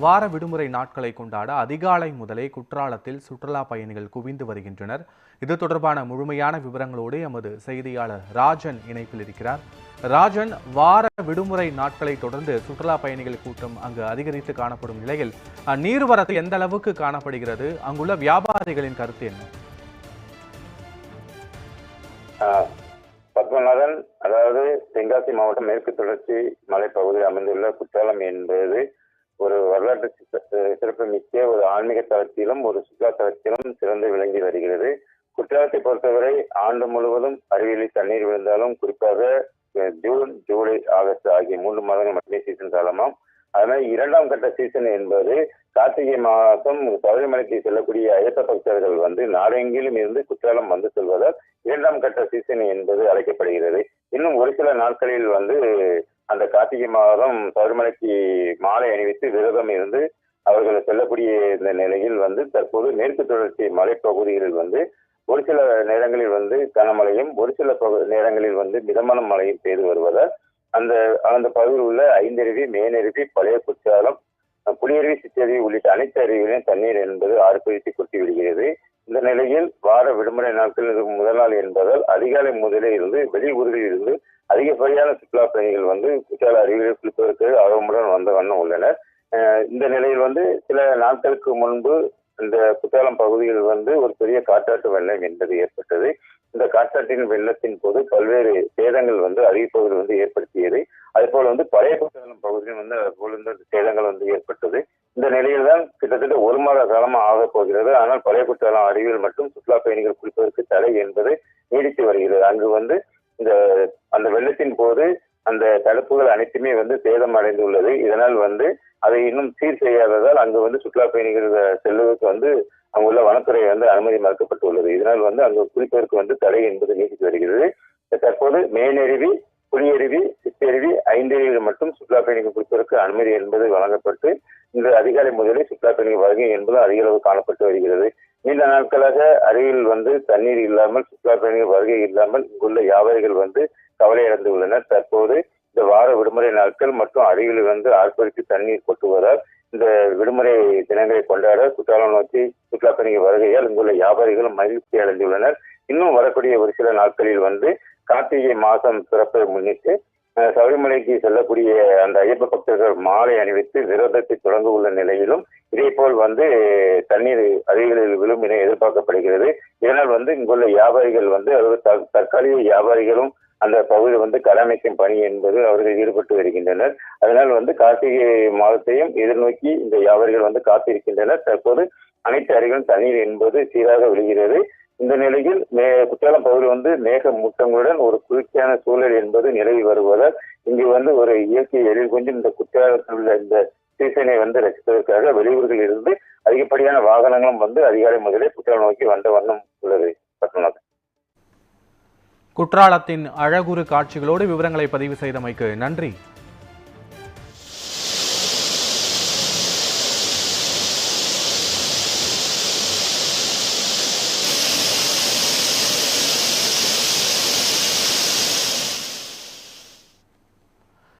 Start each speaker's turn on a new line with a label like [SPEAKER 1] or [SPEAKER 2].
[SPEAKER 1] வார விடுமுறை நாட்களை கொண்டாட அதிகாலை முதலே குற்றாலத்தில் சுற்றுலா பயணிகள் குவிந்து வருகின்றனர். இது தொடர்பான முழுமையான விவரங்களோடு எமது செய்தியாளர் ராஜன் இணைப்பில் இருக்கிறார். ராஜன் வார விடுமுறை நாட்களை தொடர்ந்து சுற்றுலா பயணிகள் கூட்டம் அங்கு அதிகரித்து காணப்படும் நிலையில் அஹ், நீர்வரத்து எந்த அளவுக்கு காணப்படுகிறது? அங்குள்ள வியாபாரிகளின் கருத்து என்ன?
[SPEAKER 2] பத்மநாதன் அதாவது தென்காசி மாவட்டம் மேற்கு தொடர்ச்சி மலைப்பகுதியில் அமைந்துள்ள குற்றாலம் என்பது ஒரு வரலாற்று சித்த- சிறப்பு மிக்க ஒரு ஆன்மீக தளத்திலும் ஒரு சுற்றுலா தளத்திலும் சிறந்து விளங்கி வருகிறது. குற்றாலத்தை பொறுத்தவரை ஆண்டு முழுவதும் அருவியில் தண்ணீர் விழுந்தாலும் குறிப்பாக ஜூன் ஜூலை ஆகஸ்ட் ஆகிய மூன்று மாதங்கள் மட்டுமே சீசன் காலமாம். அதனால் இரண்டாம் கட்ட சீசன் என்பது கார்த்திகை மாதம் சபரிமலைக்கு செல்லக்கூடிய ஐயப்ப பக்தர்கள் வந்து நாடெங்கிலும் இருந்து குற்றாலம் வந்து செல்வதால் இரண்டாம் கட்ட சீசன் என்பது அழைக்கப்படுகிறது. இன்னும் ஒரு சில நாட்களில் வந்து அந்த கார்த்திகை மாதம் சபரிமலைக்கு மாலை அணிவித்து விரதம் இருந்து அவர்கள் செல்லக்கூடிய இந்த நிலையில் வந்து தற்போது மேற்கு தொடர்ச்சி மலைப்பகுதிகளில் வந்து ஒரு சில நேரங்களில் வந்து கனமழையும் ஒரு சில பகு- நேரங்களில் வந்து மிதமான மழையும் பெய்து வருவதால் அந்த அந்த பகுதியில் உள்ள ஐந்தருவி மேனருவி பழைய குற்றாலம் புலியருவி சிற்றருவி உள்ளிட்ட அனைத்து அருவிகளையும் தண்ணீர் என்பது ஆர்ப்பரித்து கொட்டி விடுகிறது. இந்த நிலையில் வார விடுமுறை நாட்கள் இது முதல் நாள் என்பதால் அதிகாலை முதலே இருந்து வெளியூரில் இருந்து அதிகப்படியான சுற்றுலா பயணிகள் வந்து குற்றால அருவியில் குளிப்பதற்கு ஆர்வமுடன் வந்த வண்ணம் உள்ளனர். இந்த நிலையில் வந்து சில நாட்களுக்கு முன்பு இந்த குற்றாலம் பகுதியில் வந்து ஒரு பெரிய காற்றாட்டு வெள்ளம் என்பது ஏற்பட்டது. இந்த காற்றாட்டின் வெள்ளத்தின் போது பல்வேறு சேதங்கள் வந்து அறிவிப்பதில் வந்து ஏற்படுத்தியது. அதேபோல் வந்து பழைய குற்றாலம் பகுதியில் வந்து அதுபோல் இந்த சேதங்கள் வந்து ஏற்பட்டது. இந்த நிலையில் தான் கிட்டத்தட்ட ஒரு மாத காலமாக ஆக போகிறது. ஆனால் பழைய குற்றாலம் அருவியில் மட்டும் சுற்றுலா பயணிகள் குளிப்பதற்கு தடை என்பது நீடித்து வருகிறது. அங்கு வந்து இந்த அந்த வெள்ளத்தின் போது அந்த தடுப்புகள் அனைத்துமே வந்து சேதம் அடைந்துள்ளது. இதனால் வந்து அதை இன்னும் சீர் செய்யாததால் அங்கு வந்து சுற்றுலா பயணிகள் செல்வதற்கு வந்து அங்குள்ள வனத்துறை வந்து அனுமதி மறுக்கப்பட்டுள்ளது. இதனால் வந்து அங்கு குளிப்பதற்கு வந்து தடை என்பது நீடித்து வருகிறது. தற்போது மேனருவி புலியருவி சித்தருவி ஐந்தருவியில் மட்டும் சுற்றுலா பயணிகள் குளிப்பதற்கு அனுமதி என்பது வழங்கப்பட்டு இன்று அதிகாலை முதலே சுற்றுலா பயணிகள் வருகை என்பது அதிக அளவு காணப்பட்டு வருகிறது. நீண்ட நாட்களாக அருகில் வந்து தண்ணீர் இல்லாமல் சுற்றுலா பயணிகள் வருகை இல்லாமல் இங்குள்ள வியாபாரிகள் வந்து கவலை அடைந்து உள்ளனர் தற்போது இந்த வார விடுமுறை நாட்கள் மற்றும் அருகில் வந்து ஆர்ப்பரித்து தண்ணீர் கொட்டுவதால் இந்த விடுமுறை தினங்களை கொண்டாட சுற்றுலா நோக்கி சுற்றுலா பயணிகள் வருகையால் இங்குள்ள வியாபாரிகளும் மகிழ்ச்சி அடைந்துள்ளனர். இன்னும் வரக்கூடிய ஒரு சில நாட்களில் வந்து கார்த்திகை மாதம் பிறப்பை முன்னிட்டு சபரிமலைக்கு செல்லக்கூடிய அந்த ஐயப்ப பக்தர்கள் மாலை அணிவித்து விரோதத்தை தொடங்க உள்ள நிலையிலும் இதே போல் வந்து தண்ணீர் அருகில் விழும் என எதிர்பார்க்கப்படுகிறது. இதனால் வந்து இங்குள்ள வியாபாரிகள் வந்து அதாவது தற்காலிக வியாபாரிகளும் அந்த பகுதியில் வந்து கடமைக்கும் பணி என்பது அவர்கள் ஈடுபட்டு வருகின்றனர். அதனால் வந்து கார்த்திகை மாதத்தையும் எதிர்நோக்கி இந்த வியாபாரிகள் வந்து காத்திருக்கின்றனர். தற்போது அனைத்து அறிகளும் தண்ணீர் என்பது சீராக விழுகிறது. இந்த நிலையில் மே குற்றாலம் பகுதி வந்து மேக மூட்டங்களுடன் ஒரு குளிர்ச்சியான சூழல் என்பது நிலவி வருவதால் இங்கு வந்து ஒரு இயற்கை எழில் கொஞ்சம் இந்த குற்றாலத்தில் உள்ள இந்த சீசனை வந்து ரசிப்பதற்காக வெளியூர்களில் இருந்து அதிகப்படியான வாகனங்களும் வந்து அதிகாலை முதலே குற்றாலம் நோக்கி வந்த வண்ணம் உள்ளது. பத்மநாதன்
[SPEAKER 1] குற்றாலத்தின் அழகுறு காட்சிகளோடு விவரங்களை பதிவு செய்தமைக்கு நன்றி.